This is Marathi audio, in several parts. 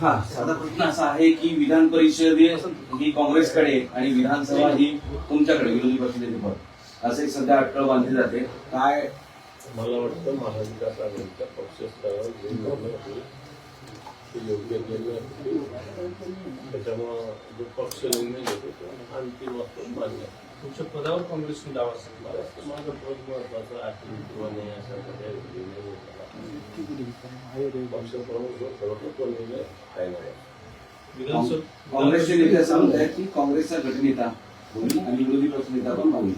हा साधा प्रश्न असा आहे की विधान परिषद ही काँग्रेसकडे आणि विधानसभा ही तुमच्याकडे विरोधी पक्षनेते पद असे सध्या अटकळ बांधली जाते. काय? मला वाटतं महाविकास आघाडीच्या पक्षस्तरावर जे निर्णय होईल ते योग्य निर्णय होतील. त्याच्यामुळं जो पक्ष निर्णय घेतो तो अंतिम असतो मान्य तुमच्या पदावर काँग्रेसने दावा वाटतं माझं पद महत्वाचं आहे किंवा नाही अशा काही निर्णय होता. पक्ष प्रमुख जो ठरवतो तो निर्णय काँग्रेसचे नेते असं म्हणत आहेत की काँग्रेसचा गटनेता होईल आणि विरोधी पक्षनेता पण होईल.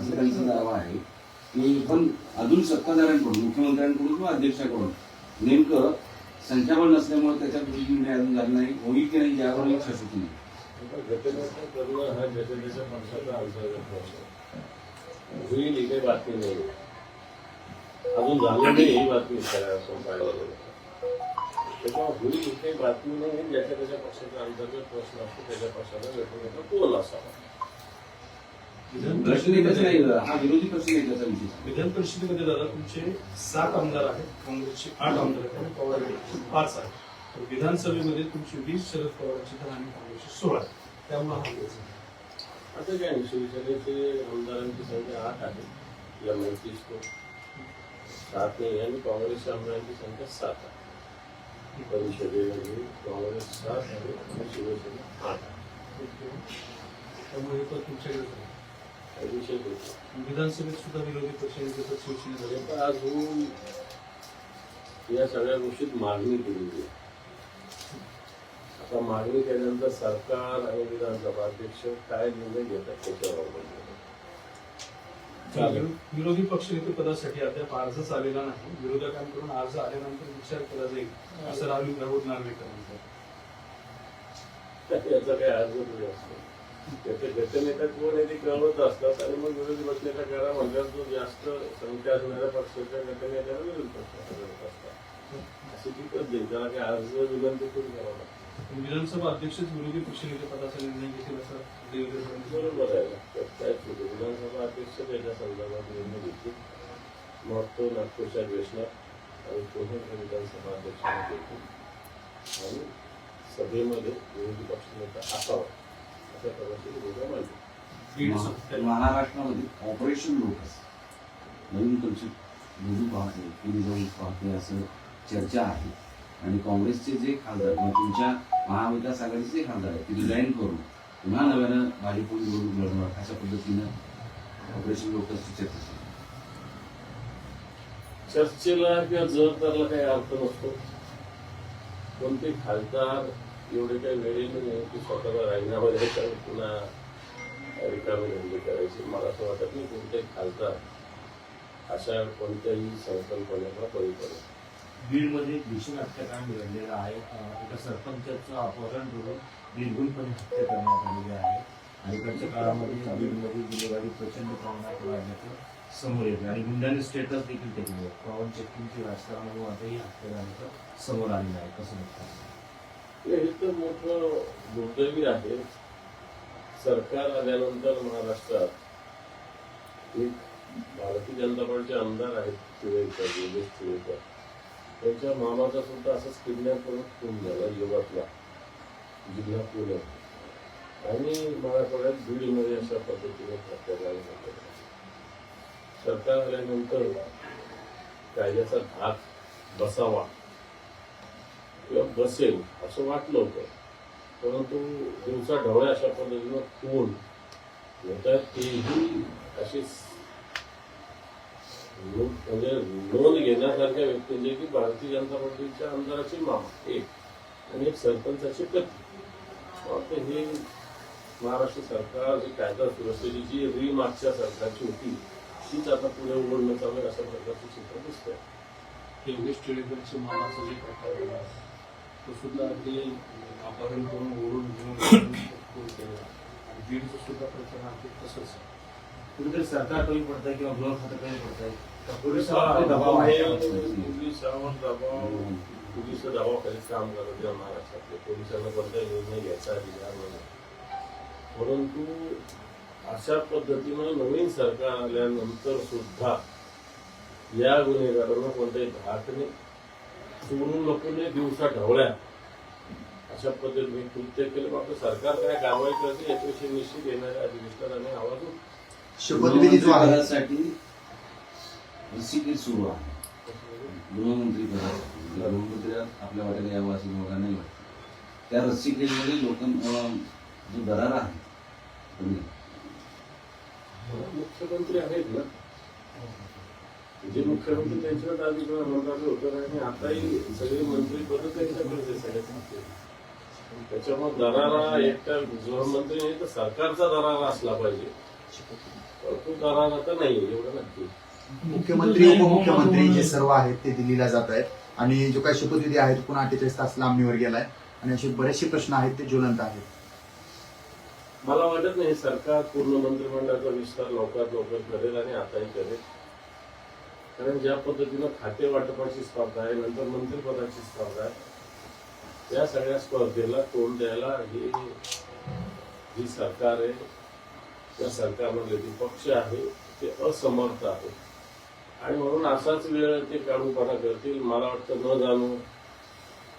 असं त्यांचा दावा आहे. की पण अजून सत्ताधाऱ्यांकडून मुख्यमंत्र्यांकडून किंवा अध्यक्षाकडून नेमकं संख्याबळ नसल्यामुळे त्याच्यात निर्णय अजून झाला नाही होईल की नाही यावर एक शाश्वती नाही. करणं हा त्याच्या होईल ही काही बातमी नाही. अजून झालं नाही ही बातमी पाहिलं. त्याच्यामुळे होईल काही बातमी नाही ज्याच्या त्याच्या पक्षाचा अंतर्गत प्रश्न असतो त्याच्या पक्षाचा घटनेचा कोण असावा? विधान परिषदेमध्ये हा विरोधी पक्षनेत्याचा विषय. विधान परिषदेमध्ये दादा तुमचे सात आमदार आहेत. काँग्रेसचे आठ आमदार आहेत आणि पवारचे पाच आहेत. तर विधानसभेमध्ये तुमची वीस शरद पवारांची तर आणि काँग्रेसची सोळा. त्यामुळे हा. आता काय नाही, शिवसेनेचे आमदारांची संख्या आठ आहे. या माहितीच तो सात नाही आणि काँग्रेसच्या आमदारांची संख्या सात आहे. परिषदेमध्ये आणि शिवसेना आठ त्यामुळे पद तुमच्याकडे विषय होतो विधानसभेत सुद्धा विरोधी पक्षनेते पद शिवसेनेकडे आहे. आता अजून या सगळ्या गोष्टीत मागणी केलेली आहे आता मागणी केल्यानंतर सरकार आणि विधानसभा अध्यक्ष काय निर्णय घेतात त्याच्यावर अवलंबून आहे. विरो- विरोधी पक्षनेते पदासाठी अद्याप अर्जच आलेला नाही. विरोधकांकडून अर्ज आल्यानंतर विचार केला जाईल असं राहुल राहुल नार्वेकर म्हणतात याचा काही अर्ज नाही असतो. त्याचे गटनेता कोण आहे ते कळवत असतात आणि मग विरोधी पक्षनेता करा म्हणल्यावर जो जास्त संख्या असणाऱ्या पक्षाच्या गटनेत्याला विरोधी पक्ष करत असतात. अशी ती पद्धत त्याला काही अर्ज विनंती करून करावं लागतं. विधानसभा अध्यक्षच विरोधी पक्षनेते पदाचा निर्णय घेतील असं देवेंद्र फडणवीस बरोबर आहे. आहे? विधानसभा अध्यक्ष त्याच्या संदर्भात निर्णय घेतील. मग तो नागपूरच्या अधिवेशनात आणि विधानसभा अध्यक्षांना देतील आणि सभेमध्ये विरोधी पक्षनेता असावा अशा प्रकारची भूमिका मांडली. महाराष्ट्रामध्ये ऑपरेशन लोटस. नवीन कन्सेप्ट रुजू पाहते केली जाऊ पाहते असं चर्चा आहे. आणि काँग्रेसचे जे खासदार किंवा तुमच्या महाविकास आघाडीचे जे खासदार आहेत ते रिझाईन करून पुन्हा नव्यानं भाजप निवडणूक लढणार अशा पद्धतीनं ऑपरेशन लोटसची चर्चा सुरू चर्चेला किंवा जबाबदारला काही अर्थ नसतो. कोणते खासदार एवढे काही वेळेने म्हणजे ते की स्वतःला राजीनामा द्यायचा पुन्हा रिकामे धंदे करायचे. मला असं वाटत नाही कोणते खासदार अशा कोणत्याही संकल्पनेला बळी पडत. बीडमध्ये भीषण हत्याकांड घडलेलं आहे. एका सरपंचाचं अपहरण करून निर्गुणपणे हत्या करण्यात आलेली आहे. अलीकडच्या काळामध्ये बीडमध्ये गुन्हेगारी प्रचंड प्रमाणात वाढण्याचं समोर येतं आणि गुंडाने स्टेटस देखील टेकले आहे. पवन चक्कींची राजकारणामुळे आता ही हत्या झाल्याचं समोर आलेलं आहे. कसं म्हणतात हे तर मोठं दुर्दैवी आहे. सरकार आल्यानंतर महाराष्ट्रात एक भारतीय जनता पार्टीचे आमदार आहेत शिवेकर योगेश शिवेकर त्यांच्या मामाचा सुद्धा असंच किडनॅप करून खून झाला युवातला जिल्हा पुणे आणि मराठवाड्यात बीडमध्ये अशा पद्धतीने हत्याकांड झाले. सरकार आल्यानंतर कायद्याचा धाक बसावा किंवा बसेल असं वाटलं होतं. परंतु दिवसा ढवळ्या अशा पद्धतीनं खून होतात तेही अशी म्हणजे नोंद घेण्यासारख्या व्यक्तींचे की भारतीय जनता पार्टीच्या आमदाराची मामा एक. आणि एक सरपंचाची पत्नी हे महाराष्ट्र सरकार जी कायदा सुरक्षेची जी री मागच्या सरकारची होती तीच आता पुढे उघडणं चालू आहे अशा प्रकारचं चित्र दिसतंय. योगेश टिळेकरचे मामाचं जे प्रकार आहे, तो सुद्धा अगदी अपहरण करून ओढून घेऊन केला आणि बीडचं सुद्धा प्रकरण आहे तसंच आहे. कुठेतरी सरकार कमी पडतंय किंवा गृह खातं कमी दबाव आहे? पोलिसावर दबाव पोलीस दबावाखाली काम करत आहे महाराष्ट्रातले पोलिसांना कोणताही निर्णय घ्यायचा अधिकार नाही. परंतु अशा पद्धतीनं नवीन सरकार आल्यानंतर सुद्धा या गुन्हेगारांना कोणताही धाक नाही. सोडून नको नाही दिवसा ढवळ्या. अशा पद्धतीने कृत्य केलं. मात्र सरकार काय कारवाई करते याच्याविषयी निश्चित येणाऱ्या अधिवेशनात आवाज उठवू. शपथविधी जो आहे पदासाठी सुरू आहे गृहमंत्री पदासाठी गृहमंत्री आपल्या वाट्याला यावं असं मला नाही वाटत त्या रस्सीखेचमध्ये लोक जो दरार आहे मुख्यमंत्री आहेत ना जे मुख्यमंत्री त्यांच्यावर आधी मंत्रालय होतं आणि आताही सगळे मंत्री पद त्यांच्याकडे सगळ्यात त्याच्यामुळे दरारा एकटा गृहमंत्री नाही तर सरकारचा दरारा असला पाहिजे नाही एवढं नक्की मुख्यमंत्री उपमुख्यमंत्री जे सर्व आहेत ते दिल्लीला जात आहेत. आणि जो काही शपथविधी आहे पुन्हा अठ्ठेचाळीस तास लांबणीवर गेलाय. आणि असे बरेचसे प्रश्न आहेत ते ज्वलंत आहेत. मला वाटत नाही सरकार पूर्ण मंत्रिमंडळाचा विस्तार लवकरात लवकर करेल आणि आताही करेल. कारण ज्या पद्धतीनं खाते वाटपाची स्पर्धा आहे नंतर मंत्रिपदाची स्पर्धा आहे त्या सगळ्या स्पर्धेला तोंड द्यायला ही जी सरकार आहे त्या सरकारमधले जे पक्ष आहे ते असमर्थ आहे. आणि म्हणून असाच वेळ ते काढूपणा करतील. मला वाटतं न जाणू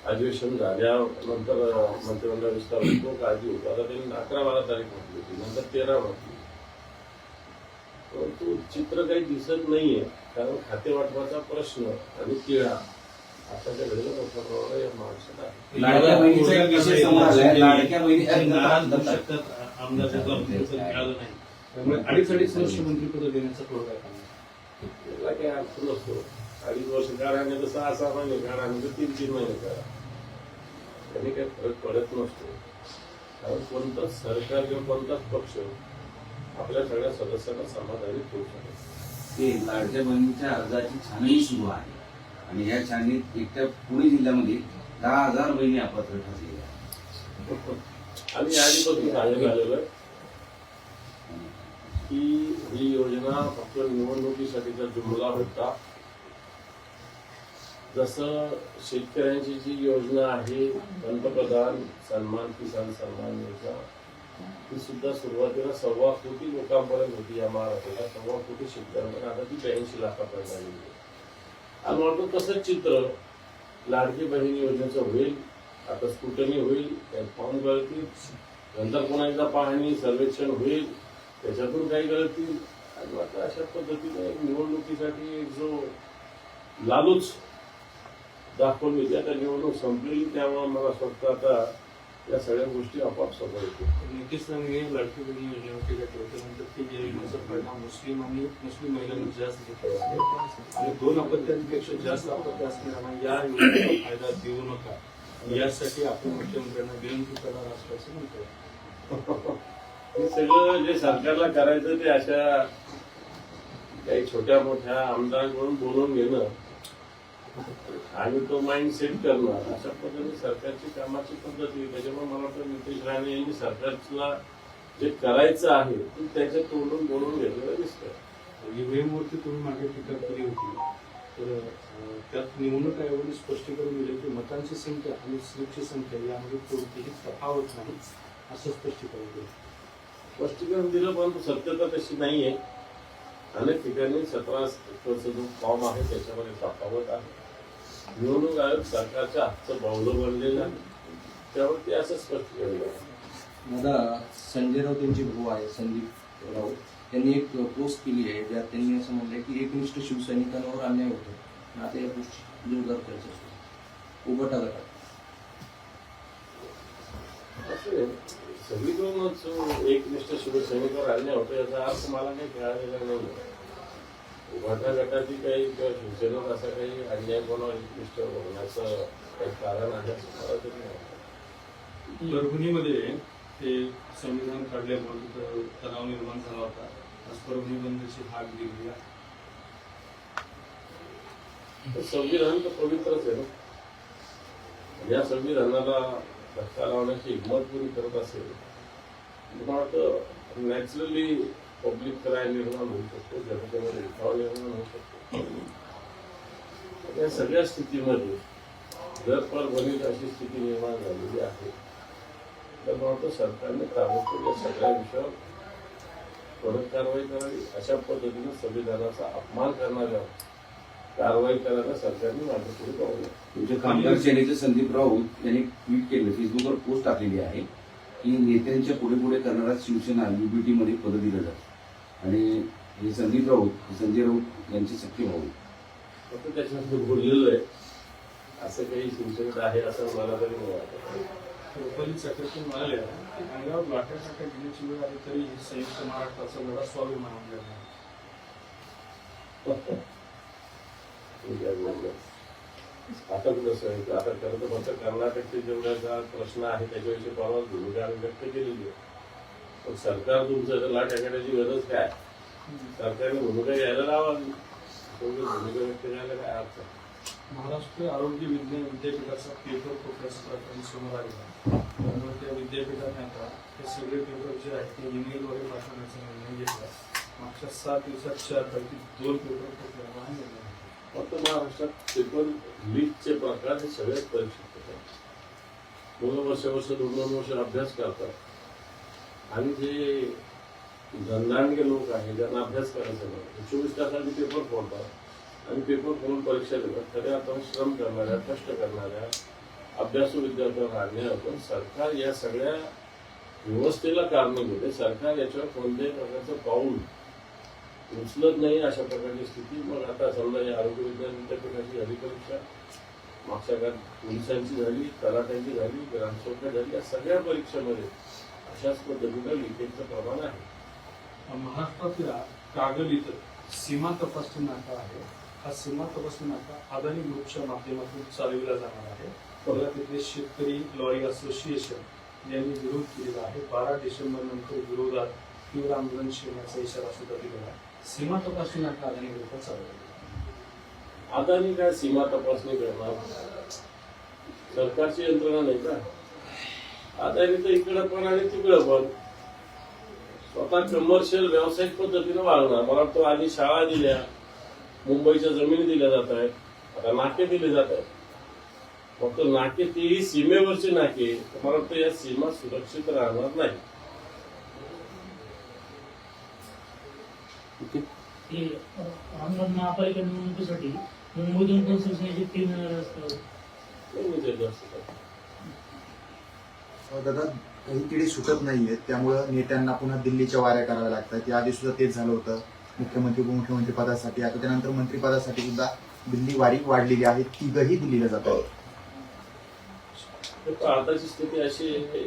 अधिवेशन झाल्यानंतर मंत्रिमंडळ विस्तार होतो काळजी होतो आता त्यांनी अकरा बारा तारीख म्हटली होती नंतर तेरा म्हटली परंतु चित्र काही दिसत नाहीये कारण खाते वाटपाचा प्रश्न आणि तिळा आताच्या घडीला मोठ्या प्रमाणात या माणसात आहे. मिळालं नाही. त्यामुळे अडीच अडीच वर्ष मंत्रिपद देण्याचा तोडगा. त्याला काही अर्थ नसतो. अडीच वर्ष तर सहा सहा महिने तर तीन तीन महिने काढा त्यांनी काही फरक पडत नसतो. कारण कोणताच सरकार किंवा कोणताच पक्ष आपल्या सगळ्या सदस्यांना समाधानी ठेवू शकत ते लाडक्या बहिणीच्या अर्जाची छाननी सुरू आहे. आणि या छाननीत एकट्या पुणे जिल्ह्यामध्ये दहा हजार बहिणी अपात्र ठरलेल्या आम्ही आणि आधीपासून सांगण्यात आलेलं आहे. की ही योजना फक्त निवडणुकीसाठीचा जुमला होता. जसं शेतकऱ्यांची जी योजना आहे पंतप्रधान सन्मान किसान सन्मान योजना ती सुद्धा सुरुवातीला सव्वा कोटी लोकांपर्यंत होती या महाराष्ट्राला. सव्वा कोटी शेतकऱ्यांपर्यंत. आता ती ब्याऐंशी लाखापर्यंत आलेली आहे. आणि वाटतो तसंच चित्र लाडकी बहीण योजनेचं होईल. आता स्कुटनी होईल त्यात फॉर्म कळतील नंतर कोणाचा पाहणी सर्वेक्षण होईल. त्याच्यातून काही कळतील आणि आता अशा पद्धतीने निवडणुकीसाठी एक जो लालूच दाखवली होती आता निवडणूक संपलेली त्यामुळे मला स्वतः आता या सगळ्या गोष्टी आपोआप समोर येतील. नितीश राणे लाडकी बहिणी योजनेवरती टीका केली होती. योजनेचा परिणाम मुस्लिम आणि मुस्लिम महिलांना जास्त घेतला आणि दोन अपत्यांपेक्षा जास्त अपत्य असणाऱ्यांना या योजनेचा फायदा देऊ नका. यासाठी आपण मुख्यमंत्र्यांना विनंती करणार असल्याचं म्हणतो हे सगळं जे सरकारला करायचं ते अशा काही छोट्या मोठ्या आमदारांकडून बोलून घेणं आणि तो माइंड सेट करणं अशा पद्धतीने सरकारची कामाची पद्धती. त्याच्यामुळे मला वाटतं नितेश राणे यांनी सरकारला जे करायचं आहे ते त्याच्या तोंडून बोलून घेतलेलं दिसतं ईव्हीएमवरती तुम्ही मागे टीका केली होती. तर त्यात निवडणूक आयोगाने स्पष्टीकरण दिले की मतांची संख्या आणि स्लिपची संख्या यामध्ये कोणतीही तफावत नाही असं स्पष्टीकरण दिलं. स्पष्टीकरण दिलं परंतु सत्यता तशी नाहीये. अनेक ठिकाणी सतरा जो फॉर्म आहे त्याच्यामध्ये तफावत आहे. निवडणूक आयोग सरकारच्या हातचं बावलं बनलेलं आहे. त्यावरती असं स्पष्टीकरण आहे दादा संजय राऊत यांचे भाऊ आहे संदीप राऊत. त्यांनी एक पोस्ट केली आहे ज्यात त्यांनी असं म्हणलंय की एकनिष्ठ शिवसैनिकांवर अन्याय होतो. आणि आता या गोष्टी जोरदार चर्चा सुरू उभटा गटात असं आहे. सगळीकडूनच एकनिष्ठ शिवसैनिकावर होतो. याचा अर्थ मला काही कळालेला नाही. उभाटा गटाची काही किंवा शिवसेनेवर असा काही अन्याय कोणावर एकनिष्ठ होण्याचं काही कारण आहे असं मला तरी नाही वाटत. परभणीमध्ये ते संविधान काढल्यामुळे तणाव निर्माण झाला होता. आज परभणी बंदची हाक दिली आहे. तर संविधान तर पवित्रच आहे ना? या संविधानाला धक्का लावण्याची हिंमत कोणी करत असेल मला वाटतं नॅचरली पब्लिक क्राय निर्माण होऊ शकतो जनतेमध्ये उठाव निर्माण होऊ शकतो. या सगळ्या स्थितीमध्ये जर परभणीत अशी स्थिती निर्माण झालेली आहे तर मला वाटतं सरकारने ताबडतोब या सगळ्या विषयावर कडक कारवाई करावी. अशा पद्धतीने संविधानाचा अपमान करणाऱ्या कारवाई करायला सरकारने माझ्या पुढे तुमचे कामगार सेनेचे संदीप राऊत यांनी ट्विट केलं फेसबुकवर पोस्ट टाकलेली आहे की नेत्यांच्या पुढे पुढे करणारा शिवसेना युबीटी मध्ये पद दिलं जातं आणि हे संदीप राऊत संजय राऊत यांचे सख्खे भाऊ. फक्त त्याच्यामध्ये बोललेलं आहे असं काही शिवसेनेत आहे असं मला तरी नाही वाटत. रुपाली चक्रवर्ती म्हणाले की अंगावर घेण्याची वेळ आली तरी संयुक्त महाराष्ट्राचा लढा स्वाभिमान आणला ठीक आहे, बोललो. आता कसं आहे आता खरं तर फक्त कर्नाटकचे जेवढ्याचा प्रश्न आहे त्याच्याविषयी परवा भूमिका आम्ही व्यक्त केलेली आहे. पण सरकार तुमचं लाट टाकण्याची गरज काय? सरकारने भूमिका घ्यायला लावावी तुम्ही भूमिका व्यक्त करायला काय अर्थ? आहे? महाराष्ट्र आरोग्य विज्ञान विद्यापीठाचा पेपर प्रोफेसर प्रकरण समोर आलेला त्यामुळे त्या विद्यापीठाने आता हे सगळे पेपर जे आहेत ते ईमेलद्वारे पाठवण्याचा निर्णय घेतला. मागच्या सात दिवसात चार पैकी दोन पेपर फुटल्याचा हा निर्णय फक्त महाराष्ट्रात पेपर लीकचे प्रकार हे सगळ्यात परीक्षित होतात. मुलं वर्ष वर्ष दोन दोन वर्ष अभ्यास करतात. आणि जे धंदांडगे लोक आहेत ज्यांना अभ्यास करायचा नाही चोवीस तासांनी पेपर फोडतात. आणि पेपर फोडून परीक्षा देतात. खऱ्या आपण श्रम करणाऱ्या कष्ट करणाऱ्या अभ्यासू विद्यार्थ्यांना आणले आपण सरकार या सगळ्या व्यवस्थेला कारणीभूत आहे. सरकार याच्यावर कोणत्याही प्रकारचं पाऊल उचलत नाही अशा प्रकारची स्थिती. मग आता समजा या आरोग्य विज्ञान विद्यापीठाची झाली परीक्षा मागच्या काळात पोलिसांची झाली तलाट्यांची झाली ग्रामसेवका झाली या सगळ्या परीक्षेमध्ये अशाच पद्धतीनं लिकेजचं प्रमाण आहे. महाराष्ट्रातल्या कागल इथं सीमा तपासणी नाका आहे. हा सीमा तपासणी नाका अदानी ग्रुपच्या माध्यमातून चालविला जाणार आहे. मला तिथले शेतकरी लॉरी असोसिएशन यांनी विरोध केलेला आहे. बारा डिसेंबर नंतर विरोधात तीव्र आंदोलन छेडण्याचा इशारा सुद्धा दिलेला आहे. सीमा तपासणी आता अदानी ग्रुपचा चालवला अदानी काय सीमा तपासणी करणार? सरकारची यंत्रणा नाही का? अदानी तर इकडं पण आणि तिकडं पण. स्वतः कमर्शियल व्यावसायिक पद्धतीनं वागणार. मला वाटतं आधी शाळा दिल्या मुंबईच्या जमिनी दिल्या जात आहेत. आता नाके दिले जात आहेत. फक्त नाके तेही सीमेवरचे नाके तर मला वाटतं या सीमा सुरक्षित राहणार नाही ते अहमद महापालिका निवडणुकीसाठी मुंबईतून पण शिवसेनेचे तीन. दादा काही किडी सुटत नाहीयेत त्यामुळं नेत्यांना पुन्हा दिल्लीच्या वाऱ्या कराव्या लागतात. याआधी सुद्धा तेच झालं होतं. मुख्यमंत्री उपमुख्यमंत्री पदासाठी. आता त्यानंतर मंत्रिपदासाठी सुद्धा दिल्ली वारी वाढलेली आहे. तिघही दिल्लीला जात आहेत स्थिती अशी आहे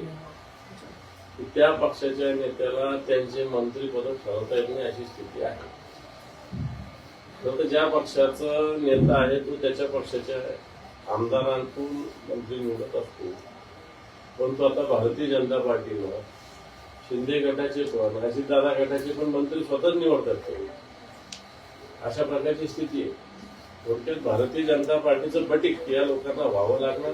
की त्या पक्षाच्या नेत्याला त्यांचे मंत्रीपद ठरवता येत नाही अशी स्थिती आहे. तर ज्या पक्षाचा नेता आहे तो त्याच्या पक्षाच्या आमदारांतून मंत्री निवडत असतो. परंतु आता भारतीय जनता पार्टीवर शिंदे गटाचे पण अजितदादा गटाचे पण मंत्री स्वतःच निवडतात अशा प्रकारची स्थिती आहे. थोडक्यात भारतीय जनता पार्टीचं बटीक या लोकांना व्हावं लागणार?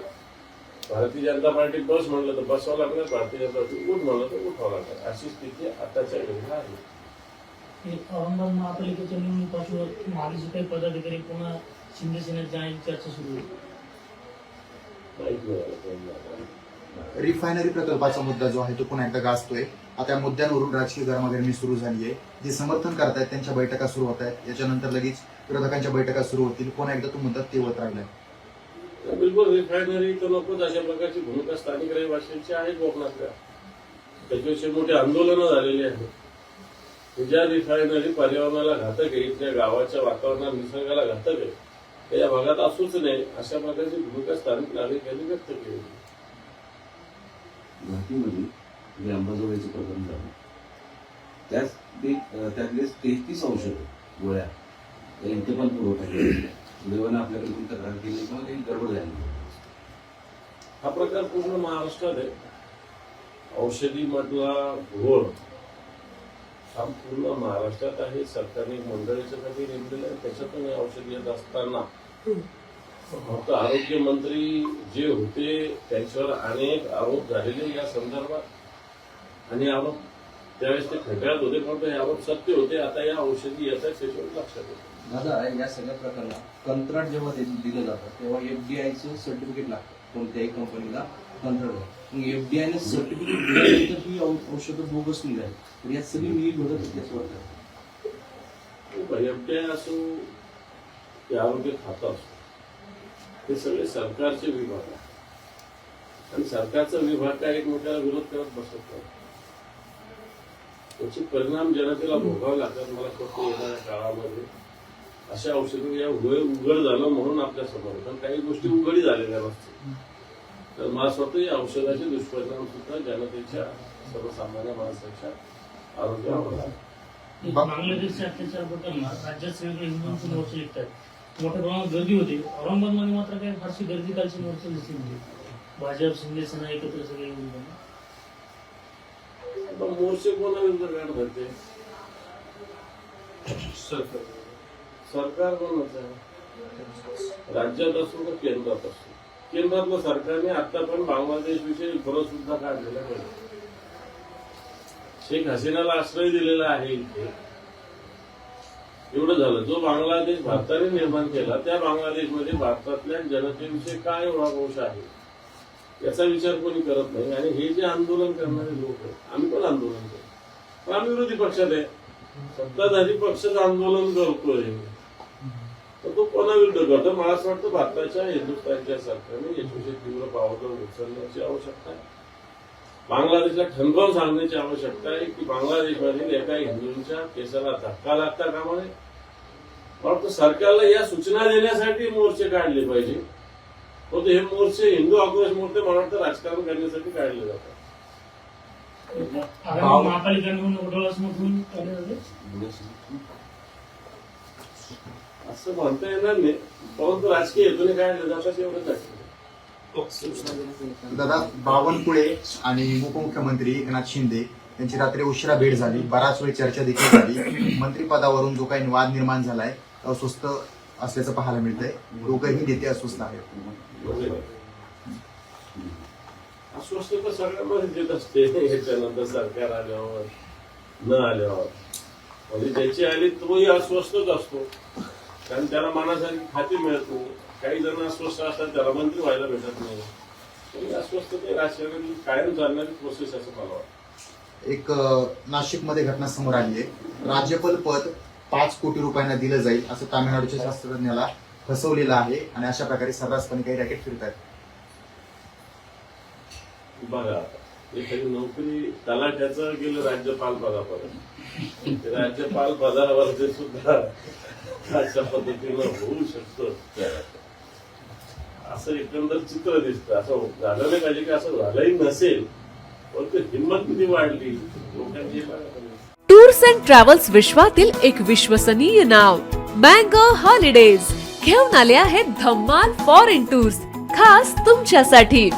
भारतीय जनता पार्टी बस म्हणलं तर बसावं लागणार भारतीय जनता पार्टी उठ म्हणलं तर उठावं लागणार. अशी स्थिती आताच्या घडीला आहे. औरंगाबाद महापालिकेच्या निवडणुकीपासून काही पदाधिकारी पुन्हा शिंदे सेनेत जाण्याची चर्चा सुरू कोणाला. रिफायनरी प्रकल्पाचा मुद्दा जो आहे तो पुन्हा एकदा गाजतोय. आता या मुद्द्यांवरून राजकीय गरमागरमी सुरू झाली आहे जे समर्थन करतायत त्यांच्या बैठका सुरू होत आहेत याच्यानंतर लगेच विरोधकांच्या बैठका सुरू होतील. पुन्हा एकदा तो मुद्दा तेवत राहिलाय. बिलकुल रिफायनरी तर नकोच अशा प्रकारची भूमिका स्थानिक रहिवाशांची आहे कोकणातल्या. त्याच्याविषयी मोठी आंदोलनं झालेली आहेत. ज्या रिफायनरी पर्यावरणाला घातक आहे. इथल्या गावाच्या वातावरणात निसर्गाला घातक आहे. ते या भागात असूच नाही अशा प्रकारची भूमिका स्थानिक नागरिकांनी व्यक्त केली. जे अंबाजोगाईचं प्रकरण झालं त्याच ते त्यातले तेहतीस औषधं गोळ्या त्या इथे पण पुरवठा केला सुदैवानं आपल्याकडे कोणी तक्रार केली किंवा काही गडबड झाली. हा प्रकार पूर्ण महाराष्ट्रात आहे. औषधी मधला घोळ हा पूर्ण महाराष्ट्रात आहे सरकारने मंडळीच्या खाली नेमलेलं आहे त्याच्यातून हे औषधी येत असताना फक्त आरोग्य मंत्री जे होते त्यांच्यावर अनेक आरोप झालेले या संदर्भात. आणि आरोप त्यावेळेस ते खड्यात होते पण हे आरोप सत्य होते आता या औषधी येत आहेत त्याच्यावर लक्षात येतं दादा या सगळ्या प्रकरणात कंत्राट जेव्हा दिलं जातं तेव्हा एफडीआयचं सर्टिफिकेट लागतं कोणत्याही कंपनीला कंत्राट. एफडीआयने सर्टिफिकेट दिल्यानंतर ही औ- औषधं बोगस निघाली. तर यात सगळी मी घडत होती असं वाटतं. एफडीआय असो की आरोग्य खातं असो हे सगळे सरकारचे विभाग आहे आणि सरकारचा विभाग काय एकमेकाला विरोध करत बसत नाही. त्याचे परिणाम जनतेला भोगावे लागतात. मला फक्त येणाऱ्या काळामध्ये. अशा औषधं या उघड उघड झालं म्हणून आपल्यासमोर. आहे. पण काही गोष्टी उघडी झालेल्या नसतात. तर मला असं वाटतं या औषधाचे दुष्परिणाम सुद्धा जनतेच्या सर्वसामान्य माणसाच्या आरोग्यावर आहे. एक बांगलादेशचे अत्याचारबद्दल राज्यात सगळीकडे हिंदूंचे मोर्चे निघतात. मोठ्या प्रमाणात गर्दी होती. औरंगाबादमध्ये मात्र काही फारशी गर्दी कालची मोर्चे दिसली म्हणजे भाजप शिंदे सेना एकत्र सगळे येऊन मोर्चे कोणाविरुद्ध काढतात ते? सरकार. सरकार कोणाचं आहे? राज्यात असो का केंद्रात असो? केंद्रातलं सरकारने आता पण बांगलादेश विषयी विरोध सुद्धा काढलेला नाही. शेख हसीनाला आश्रय दिलेला आहे इथे. एवढं झालं. जो बांगलादेश भारताने निर्माण केला त्या बांगलादेशमध्ये भारतातल्या जनतेविषयी काय एवढा आहे? याचा विचार कोणी करत नाही. आणि हे जे आंदोलन करणारे लोक आहेत आम्ही पण आंदोलन करतो. पण आम्ही विरोधी पक्षात आहे. सत्ताधारी पक्षच आंदोलन करतोय. तर तो कोणाविरुद्ध करतो? मला असं वाटतं भारताच्या हिंदुस्थानच्या सरकारने याच्याविषयी तीव्र पावलं उचलण्याची आवश्यकता आहे. बांगलादेशला ठणकावून सांगण्याची आवश्यकता आहे की बांगलादेशमधील एका हिंदूंच्या केसाला धक्का लागता कामा नये. मला वाटतं सरकारला या सूचना देण्यासाठी मोर्चे काढले पाहिजे. होते हे मोर्चे हिंदू आक्रोश मोर्चे मला वाटतं राजकारण करण्यासाठी काढले जातात. महापालिका निवडणूक जाते? असं म्हणता येणार नाही. परंतु राजकीय हेतूने काढले जातात एवढंच आहे. दादा बावनकुळे आणि उपमुख्यमंत्री एकनाथ शिंदे यांची रात्री उशिरा भेट झाली. बराच वेळ चर्चा देखील झाली. मंत्रिपदावरून जो काही वाद निर्माण झालाय अस्वस्थ असल्याचं पाहायला मिळतंय. दोघंही नेते अस्वस्थ आहेत. अस्वस्थ तर सगळ्यांमध्ये देत असते. याच्यानंतर सरकार आल्यावर न आल्यावर. म्हणजे ज्याची आली तोही अस्वस्थच असतो. कारण त्याला मनासारखी खाती मिळत नाही. काही जण अस्वस्थ असतात त्याला मंत्री व्हायला भेटत नाही. तरी अस्वस्थ ते राजकारणाची कायम चालणारी प्रोसेस असं मला वाटतं. एक नाशिकमध्ये घटना समोर आली आहे. राज्यपाल पद पाच कोटी रुपयांना दिलं जाईल असं तामिळनाडूच्या शास्त्रज्ञाला फसवलेलं आहे आणि अशा प्रकारे सर्रासपणे काही रॅकेट फिरत आहेत बघा एखादी नोकरी तलाट्याचं गेलं राज्यपाल पदापर्यंत. राज्यपाल पदावरती सुद्धा अशा पद्धतीनं होऊ शकतं. असं एकंदर चित्र दिसतं. असं झालं नाही पाहिजे की असं झालंही नसेल पण ते हिंमत किती वाढली? लोकांची टूर्स अँड ट्रॅव्हल्स विश्वातील एक विश्वसनीय नाव मँगो हॉलिडेज. घेऊन आले आहेत धम्माल फॉरेन टूर्स खास तुमच्यासाठी.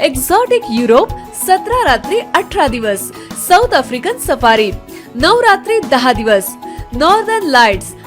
एक्झॉटिक युरोप सतरा रात्री अठरा दिवस. साऊथ आफ्रिकन सफारी नऊ रात्री दहा दिवस. नॉर्दर्न लाइट्स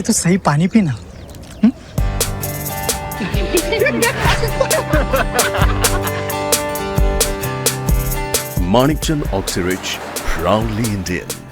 पहले तो सही पानी पीना Manikchand Oxyrich, proudly Indian.